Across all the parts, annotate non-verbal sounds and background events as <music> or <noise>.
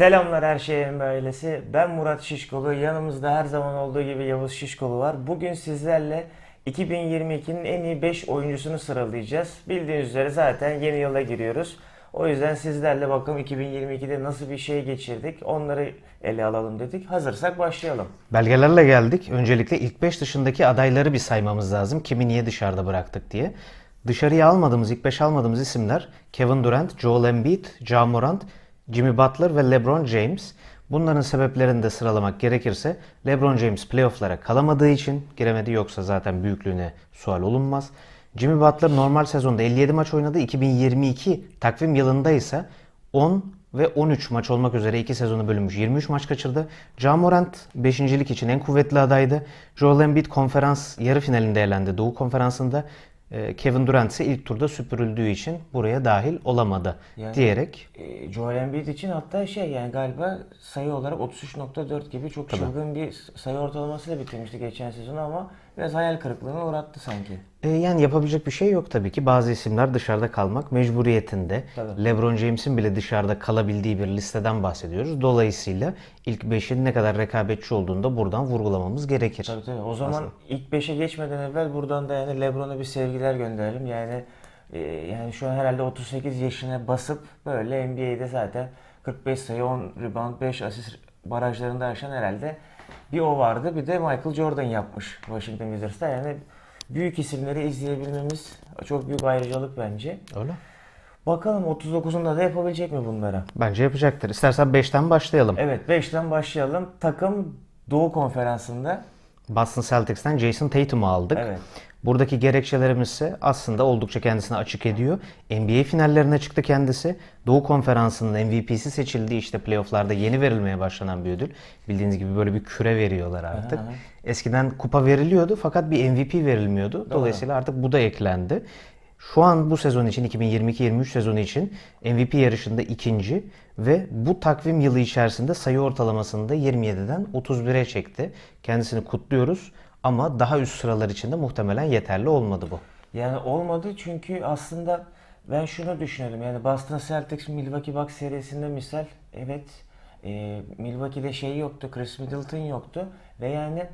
Selamlar her şeyin ailesi. Ben Murat Şişkolu. Yanımızda her zaman olduğu gibi Yavuz Şişkolu var. Bugün sizlerle 2022'nin en iyi 5 oyuncusunu sıralayacağız. Bildiğiniz üzere zaten yeni yıla giriyoruz. O yüzden sizlerle bakalım 2022'de nasıl bir şey geçirdik. Onları ele alalım dedik. Hazırsak başlayalım. Belgelerle geldik. Öncelikle ilk 5 dışındaki adayları bir saymamız lazım. Kimi niye dışarıda bıraktık diye. Dışarıya almadığımız, ilk 5 almadığımız isimler Kevin Durant, Joel Embiid, Ja Morant, Jimmy Butler ve LeBron James. Bunların sebeplerini de sıralamak gerekirse LeBron James playofflara kalamadığı için giremedi yoksa zaten büyüklüğüne sual olunmaz. Jimmy Butler normal sezonda 57 maç oynadı. 2022 takvim yılında ise 10 ve 13 maç olmak üzere iki sezonu bölünmüş 23 maç kaçırdı. Ja Morant 5.lik için en kuvvetli adaydı. Joel Embiid konferans yarı finalinde elendi Doğu Konferansı'nda. Ee, Kevin Durant ise ilk turda süpürüldüğü için buraya dahil olamadı Yani- diyerek Ee, Joel Embiid için hatta şey yani galiba sayı olarak 33.4 gibi çok çılgın bir sayı ortalamasıyla bitirmişti geçen sezonu ama biraz hayal kırıklığına uğrattı sanki. E, yani yapabilecek bir şey yok tabii ki. Bazı isimler dışarıda kalmak mecburiyetinde. Tabii. LeBron James'in bile dışarıda kalabildiği bir listeden bahsediyoruz. Dolayısıyla ilk 5'in ne kadar rekabetçi olduğunu da buradan vurgulamamız gerekir. Tabii tabii. O zaman ilk 5'e geçmeden evvel buradan da yani LeBron'a bir sevgiler gönderelim. Yani e, yani şu an herhalde 38 yaşına basıp böyle NBA'de zaten 45 sayı, 10 rebound, 5 asist barajlarında aşan herhalde bir o vardı. Bir de Michael Jordan yapmış Washington Wizards'ta. Yani büyük isimleri izleyebilmemiz çok büyük ayrıcalık bence. Öyle. Bakalım 39'unda da yapabilecek mi bunları? Bence yapacaktır. İstersen 5'ten başlayalım. Evet 5'ten başlayalım. Takım Doğu Konferansı'nda. Boston Celtics'ten Jason Tatum'u aldık. Evet. Buradaki gerekçelerimiz ise aslında oldukça kendisini açık ediyor. NBA finallerine çıktı kendisi. Doğu Konferansı'nın MVP'si seçildi. İşte playofflarda yeni verilmeye başlanan bir ödül. Bildiğiniz gibi böyle bir küre veriyorlar artık. Eskiden kupa veriliyordu fakat bir MVP verilmiyordu. Dolayısıyla artık bu da eklendi. Şu an bu sezon için 2022-23 sezonu için MVP yarışında ikinci ve bu takvim yılı içerisinde sayı ortalamasını da 27'den 31'e çekti. Kendisini kutluyoruz ama daha üst sıralar için de muhtemelen yeterli olmadı bu. Yani olmadı çünkü aslında ben şunu düşünüyorum yani Boston Celtics Milwaukee Bucks serisinde misal evet e, Milwaukee'de şey yoktu Chris Middleton yoktu ve yani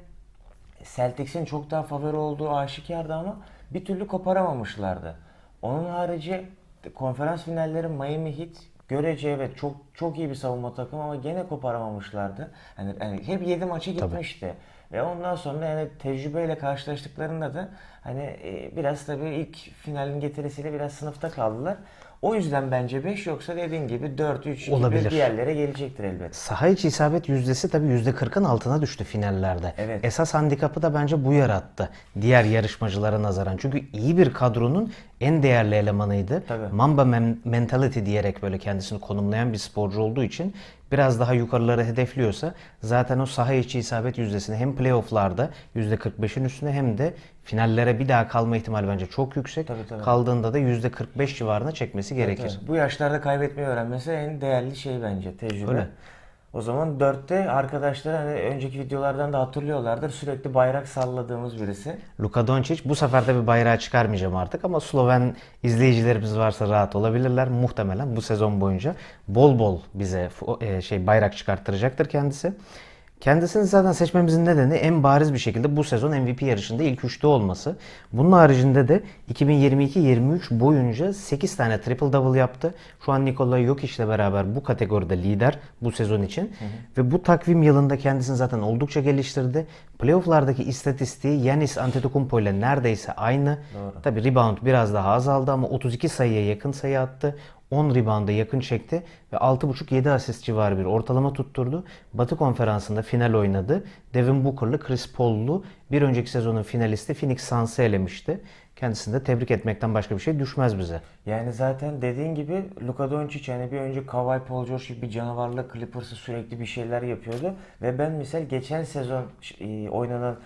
Celtics'in çok daha favori olduğu aşikardı ama bir türlü koparamamışlardı. Onun harici konferans finalleri Miami Heat görece evet çok çok iyi bir savunma takımı ama gene koparamamışlardı. Hani, hani hep 7 maça gitmişti. Ve ondan sonra yani tecrübeyle karşılaştıklarında da hani e, biraz tabii ilk finalin getirisiyle biraz sınıfta kaldılar. O yüzden bence 5 yoksa dediğin gibi 4-3 gibi Olabilir. bir yerlere gelecektir elbet. Saha içi isabet yüzdesi tabii %40'ın altına düştü finallerde. Evet. Esas handikapı da bence bu yarattı. Diğer yarışmacılara nazaran. Çünkü iyi bir kadronun en değerli elemanıydı. Tabii. Mamba men- mentality diyerek böyle kendisini konumlayan bir sporcu olduğu için biraz daha yukarıları hedefliyorsa zaten o saha içi isabet yüzdesini hem playofflarda %45'in üstüne hem de finallere bir daha kalma ihtimali bence çok yüksek. Tabii, tabii. Kaldığında da %45 civarına çekmesi gerekir. Evet, Bu yaşlarda kaybetmeyi öğrenmesi en değerli şey bence tecrübe. Öyle. O zaman 4'te arkadaşlar hani önceki videolardan da hatırlıyorlardır sürekli bayrak salladığımız birisi. Luka Doncic bu sefer de bir bayrağı çıkarmayacağım artık ama Sloven izleyicilerimiz varsa rahat olabilirler. Muhtemelen bu sezon boyunca bol bol bize e, şey bayrak çıkarttıracaktır kendisi. Kendisini zaten seçmemizin nedeni en bariz bir şekilde bu sezon MVP yarışında ilk üçte olması. Bunun haricinde de 2022-23 boyunca 8 tane triple double yaptı. Şu an Nikola Jokic ile beraber bu kategoride lider bu sezon için. Ve bu takvim yılında kendisini zaten oldukça geliştirdi. Playoff'lardaki istatistiği Yanis Antetokounmpo ile neredeyse aynı. Tabi rebound biraz daha azaldı ama 32 sayıya yakın sayı attı. 10 rebound'a yakın çekti ve 6.5-7 asist civarı bir ortalama tutturdu. Batı konferansında final oynadı. Devin Booker'lı Chris Paul'lu bir önceki sezonun finalisti Phoenix Suns'ı elemişti. Kendisini de tebrik etmekten başka bir şey düşmez bize. Yani zaten dediğin gibi Luka Doncic hani bir önce Kawhi Paul George gibi bir canavarla Clippers'ı sürekli bir şeyler yapıyordu. Ve ben misal geçen sezon e, oynanan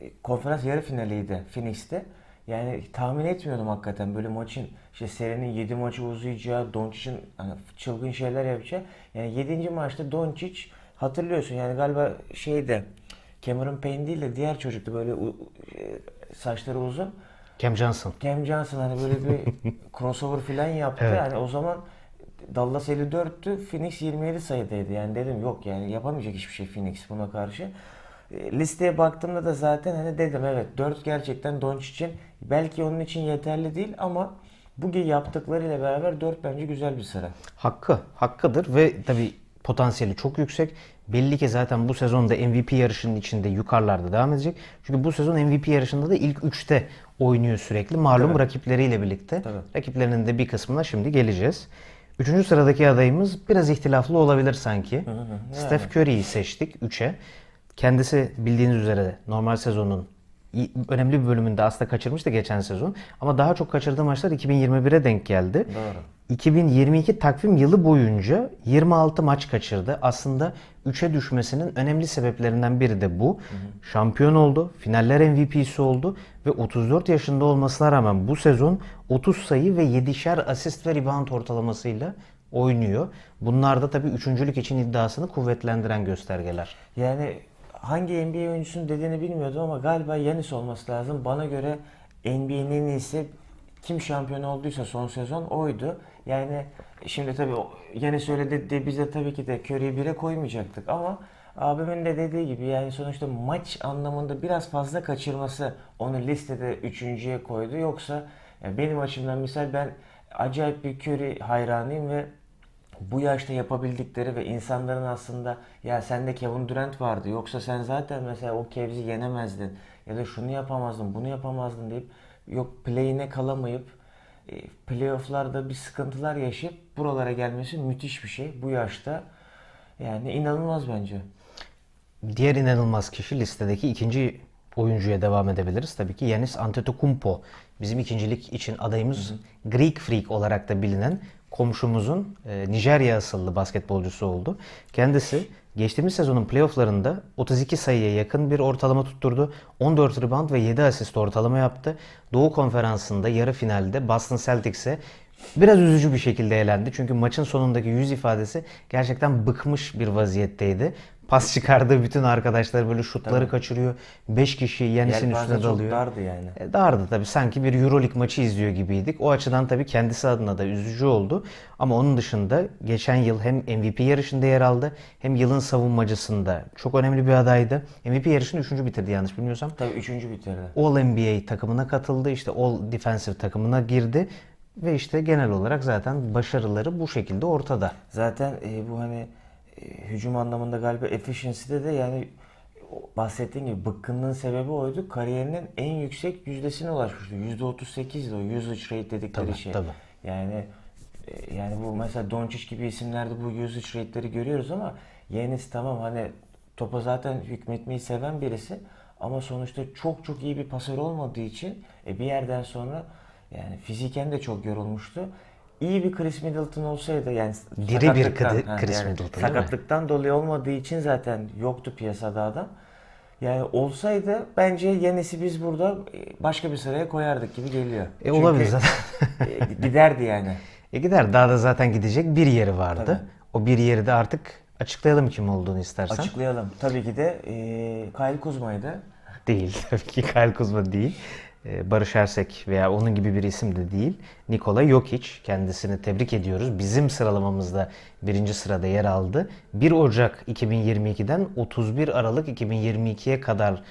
e, konferans yarı finaliydi Phoenix'te. Yani tahmin etmiyordum hakikaten böyle maçın işte serinin 7 maçı uzayacağı, Doncic'in hani çılgın şeyler yapacağı. Yani 7. maçta Doncic hatırlıyorsun yani galiba şeyde Cameron Payne değil de diğer çocuktu böyle e, saçları uzun. Cam Johnson. Cam Johnson hani böyle bir <laughs> crossover falan yaptı. Evet. Yani o zaman Dallas 54'tü, Phoenix 27 sayıdaydı. Yani dedim yok yani yapamayacak hiçbir şey Phoenix buna karşı. E, Listeye baktığımda da zaten hani dedim evet 4 gerçekten Doncic'in belki onun için yeterli değil ama bugün yaptıklarıyla beraber 4 bence güzel bir sıra. Hakkı, hakkıdır ve tabii potansiyeli çok yüksek. Belli ki zaten bu sezonda MVP yarışının içinde yukarılarda devam edecek. Çünkü bu sezon MVP yarışında da ilk 3'te oynuyor sürekli. Malum Tabii. rakipleriyle birlikte. Tabii. Rakiplerinin de bir kısmına şimdi geleceğiz. Üçüncü sıradaki adayımız biraz ihtilaflı olabilir sanki. Steph Curry'yi seçtik 3'e. Kendisi bildiğiniz üzere normal sezonun önemli bir bölümünde aslında kaçırmıştı geçen sezon. Ama daha çok kaçırdığı maçlar 2021'e denk geldi. Doğru. 2022 takvim yılı boyunca 26 maç kaçırdı. Aslında 3'e düşmesinin önemli sebeplerinden biri de bu. Şampiyon oldu, finaller MVP'si oldu ve 34 yaşında olmasına rağmen bu sezon 30 sayı ve 7'şer asist ve rebound ortalamasıyla oynuyor. Bunlar da tabii üçüncülük için iddiasını kuvvetlendiren göstergeler. Yani hangi NBA oyuncusunun dediğini bilmiyordum ama galiba Yanis olması lazım. Bana göre NBA'nin en kim şampiyon olduysa son sezon oydu. Yani şimdi tabii Yanis öyle dedi biz de tabii ki de Curry'i bire koymayacaktık ama abimin de dediği gibi yani sonuçta maç anlamında biraz fazla kaçırması onu listede üçüncüye koydu. Yoksa benim açımdan misal ben acayip bir Curry hayranıyım ve bu yaşta yapabildikleri ve insanların aslında ya sende Kevin Durant vardı yoksa sen zaten mesela o Cavs'i yenemezdin ya da şunu yapamazdın bunu yapamazdın deyip yok play'ine kalamayıp e, playoff'larda bir sıkıntılar yaşayıp buralara gelmesi müthiş bir şey bu yaşta. Yani inanılmaz bence. Diğer inanılmaz kişi listedeki ikinci oyuncuya devam edebiliriz. Tabii ki Yanis Antetokounmpo. Bizim ikincilik için adayımız Greek Freak olarak da bilinen komşumuzun e, Nijerya asıllı basketbolcusu oldu. Kendisi geçtiğimiz sezonun playofflarında 32 sayıya yakın bir ortalama tutturdu. 14 rebound ve 7 asist ortalama yaptı. Doğu Konferansı'nda yarı finalde Boston Celtics'e Biraz üzücü bir şekilde elendi. Çünkü maçın sonundaki yüz ifadesi gerçekten bıkmış bir vaziyetteydi. Pas çıkardığı bütün arkadaşlar böyle şutları kaçırıyor. 5 kişi Yelpaze üstüne dalıyor. dardı yani. E, Dardı tabii. Sanki bir Euroleague maçı izliyor gibiydik. O açıdan tabii kendisi adına da üzücü oldu. Ama onun dışında geçen yıl hem MVP yarışında yer aldı hem yılın savunmacısında çok önemli bir adaydı. MVP yarışını 3. bitirdi yanlış bilmiyorsam. Tabii üçüncü bitirdi. All NBA takımına katıldı. İşte All Defensive takımına girdi. Ve işte genel olarak zaten başarıları bu şekilde ortada. Zaten e, bu hani hücum anlamında galiba efficiency'de de yani o bahsettiğin gibi bıkkınlığın sebebi oydu. Kariyerinin en yüksek yüzdesine ulaşmıştı. %38'di o usage rate dedikleri Tabii, şey. tabii. Yani e, yani bu mesela Doncic gibi isimlerde bu usage rate'leri görüyoruz ama Yanis tamam hani topa zaten hükmetmeyi seven birisi ama sonuçta çok çok iyi bir pasör olmadığı için e, bir yerden sonra yani fiziken de çok yorulmuştu. İyi bir Chris Middleton olsaydı yani Diri bir Chris ha, Middleton? Sakatlıktan dolayı olmadığı için zaten yoktu piyasada adam. Yani olsaydı bence Yanis'i biz burada e, başka bir sıraya koyardık gibi geliyor. E, olabilir zaten. <laughs> e, giderdi yani. E gider. Daha da zaten gidecek bir yeri vardı. Tabii. O bir yeri de artık açıklayalım kim olduğunu istersen. Açıklayalım. Tabii ki de e, Kyle Kuzma'ydı. Değil. <laughs> Tabii ki Kyle Kuzma değil. Ee, Barış Ersek veya onun gibi bir isim de değil. Nikola Jokic. Kendisini tebrik ediyoruz. Bizim sıralamamızda birinci sırada yer aldı. 1 Ocak 2022'den 31 Aralık 2022'ye kadar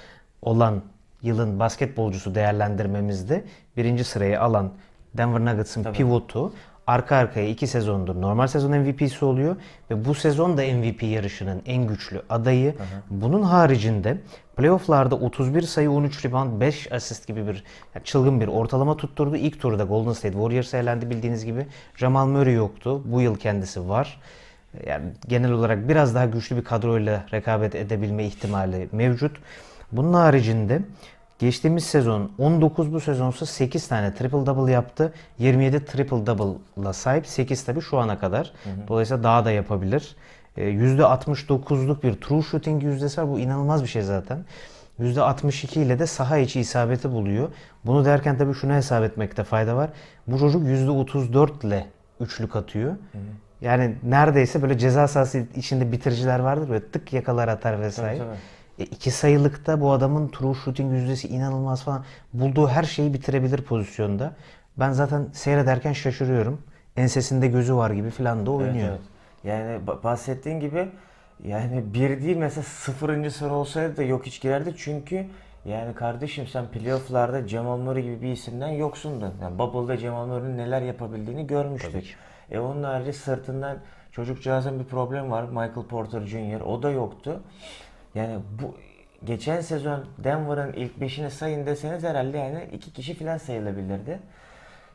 olan yılın basketbolcusu değerlendirmemizde birinci sırayı alan Denver Nuggets'ın pivotu arka arkaya iki sezondur normal sezon MVP'si oluyor ve bu sezon da MVP yarışının en güçlü adayı. Bunun haricinde playofflarda 31 sayı 13 rebound 5 asist gibi bir yani çılgın bir ortalama tutturdu. İlk turda Golden State Warriors'a elendi bildiğiniz gibi. Jamal Murray yoktu. Bu yıl kendisi var. Yani genel olarak biraz daha güçlü bir kadroyla rekabet edebilme ihtimali mevcut. Bunun haricinde Geçtiğimiz sezon 19 bu sezonsa 8 tane triple double yaptı. 27 triple double'la sahip 8 tabii şu ana kadar. Dolayısıyla daha da yapabilir. Ee, %69'luk bir true shooting yüzdesi var. Bu inanılmaz bir şey zaten. %62 ile de saha içi isabeti buluyor. Bunu derken tabii şunu hesap etmekte fayda var. Bu çocuk %34 ile üçlük atıyor. Yani neredeyse böyle ceza sahası içinde bitiriciler vardır böyle tık yakalar atar vesaire. Tabii, tabii. E, iki sayılıkta bu adamın true shooting yüzdesi inanılmaz falan. Bulduğu her şeyi bitirebilir pozisyonda. Ben zaten seyrederken şaşırıyorum. ensesinde gözü var gibi falan da Evet, oynuyor. evet. Yani ba- bahsettiğin gibi yani bir değil mesela sıfırıncı sıra olsaydı da yok hiç girerdi çünkü yani kardeşim sen playofflarda Jamal Murray gibi bir isimden yoksundun. Yani Bubble'da Jamal Murray'nin neler yapabildiğini görmüştük. E onun harici sırtından çocukcağızın bir problem var. Michael Porter Jr. O da yoktu. Yani bu geçen sezon Denver'ın ilk beşini sayın deseniz herhalde yani iki kişi falan sayılabilirdi.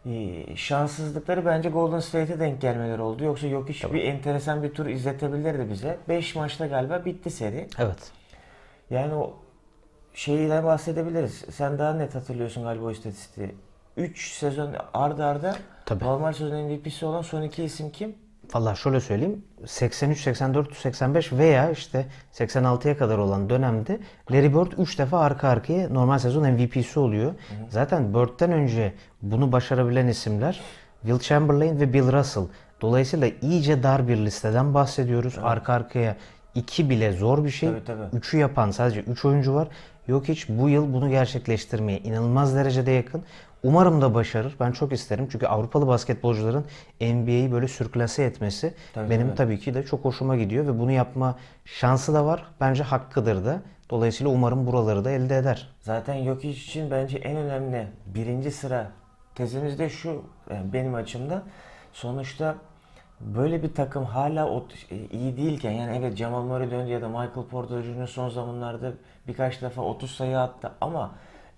Ee, şanssızlıkları bence Golden State'e denk gelmeleri oldu. Yoksa yok hiç bir enteresan bir tur izletebilirdi bize. 5 maçta galiba bitti seri. Evet. Yani o şeyden bahsedebiliriz. Sen daha net hatırlıyorsun galiba o istatistiği. 3 sezon arda arda Tabii. normal sezon MVP'si olan son iki isim kim? Valla şöyle söyleyeyim. 83, 84, 85 veya işte 86'ya kadar olan dönemde Larry Bird 3 defa arka arkaya normal sezon MVP'si oluyor. Zaten Bird'den önce bunu başarabilen isimler Will Chamberlain ve Bill Russell. Dolayısıyla iyice dar bir listeden bahsediyoruz. Arka arkaya iki bile zor bir şey. Tabii, tabii. Üçü yapan sadece 3 oyuncu var. Yok hiç bu yıl bunu gerçekleştirmeye inanılmaz derecede yakın. Umarım da başarır. Ben çok isterim. Çünkü Avrupalı basketbolcuların NBA'yi böyle sürklase etmesi Tabii, benim tabii. tabii ki de çok hoşuma gidiyor ve bunu yapma şansı da var. Bence hakkıdır da. Dolayısıyla umarım buraları da elde eder. Zaten Jokic için bence en önemli birinci sıra tezimiz de şu yani benim açımdan sonuçta böyle bir takım hala o, e, iyi değilken yani evet Jamal Murray döndü ya da Michael Porter Jr. son zamanlarda birkaç defa 30 sayı attı ama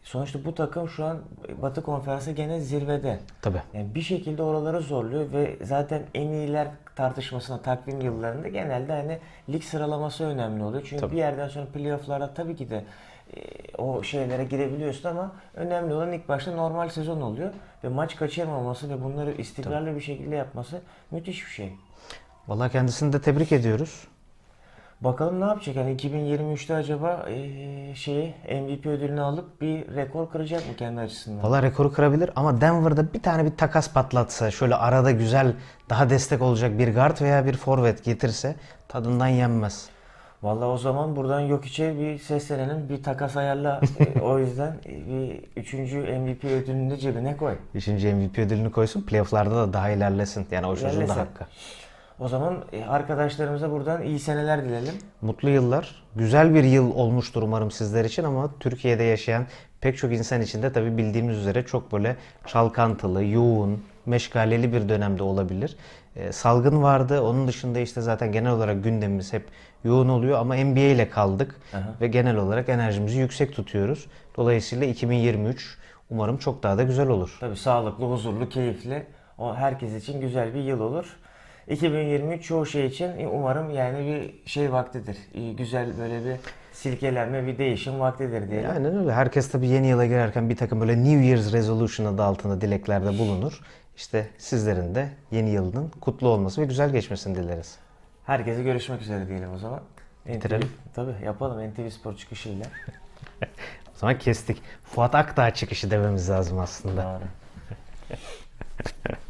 sonuçta bu takım şu an Batı Konferansı gene zirvede. Tabii. Yani bir şekilde oraları zorluyor ve zaten en iyiler tartışmasına takvim yıllarında genelde hani lig sıralaması önemli oluyor. Çünkü Tabii. bir yerden sonra playoff'larda tabii ki de e, o şeylere girebiliyorsun ama önemli olan ilk başta normal sezon oluyor ve maç kaçırmaması ve bunları istikrarlı bir şekilde yapması müthiş bir şey. Vallahi kendisini de tebrik ediyoruz. Bakalım ne yapacak? Yani 2023'te acaba e, şeyi MVP ödülünü alıp bir rekor kıracak mı kendi açısından? Valla rekoru kırabilir ama Denver'da bir tane bir takas patlatsa, şöyle arada güzel daha destek olacak bir guard veya bir forvet getirse tadından yenmez. Vallahi o zaman buradan yok içe bir seslenelim, bir takas ayarla. <laughs> E, o yüzden bir üçüncü MVP ödülünü de cebine koy. Üçüncü MVP ödülünü koysun. Playoff'larda da daha ilerlesin. Yani o çocuğun da hakkı. O zaman e, arkadaşlarımıza buradan iyi seneler dilelim. Mutlu yıllar. Güzel bir yıl olmuştur umarım sizler için ama Türkiye'de yaşayan pek çok insan için de tabii bildiğimiz üzere çok böyle çalkantılı, yoğun, meşgaleli bir dönemde olabilir. Ee, salgın vardı. Onun dışında işte zaten genel olarak gündemimiz hep yoğun oluyor ama NBA ile kaldık Aha. ve genel olarak enerjimizi yüksek tutuyoruz. Dolayısıyla 2023 umarım çok daha da güzel olur. Tabii sağlıklı, huzurlu, keyifli. O herkes için güzel bir yıl olur. 2023 çoğu şey için e, umarım yani bir şey vaktidir. E, Güzel böyle bir silkelenme, bir değişim vaktidir diyelim. Aynen öyle. Herkes tabii yeni yıla girerken bir takım böyle New Year's Resolution adı altında dileklerde bulunur. İşte sizlerin de yeni yılının kutlu olması ve güzel geçmesini dileriz. Herkese görüşmek üzere diyelim o zaman. Bitirelim. NTV Tabii yapalım NTV Spor çıkışıyla. <laughs> O zaman kestik. Fuat Akdağ çıkışı dememiz lazım aslında. Doğru. <laughs>